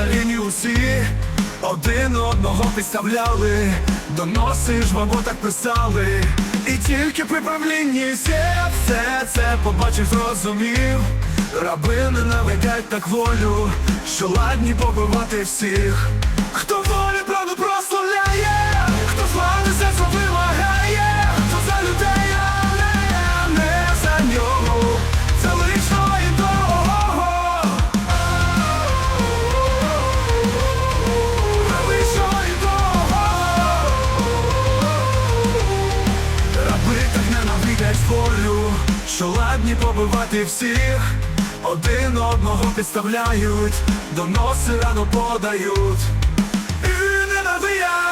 на лінії усі один одного підставляли, доноси ж вам так писали, і тільки при правлінні все, все це побачив, зрозумів. Раби ненавидять так волю, що ладні побивати всіх. Хто Згодні побивати всіх, один одного підставляють, доноси рано подають. І ненавия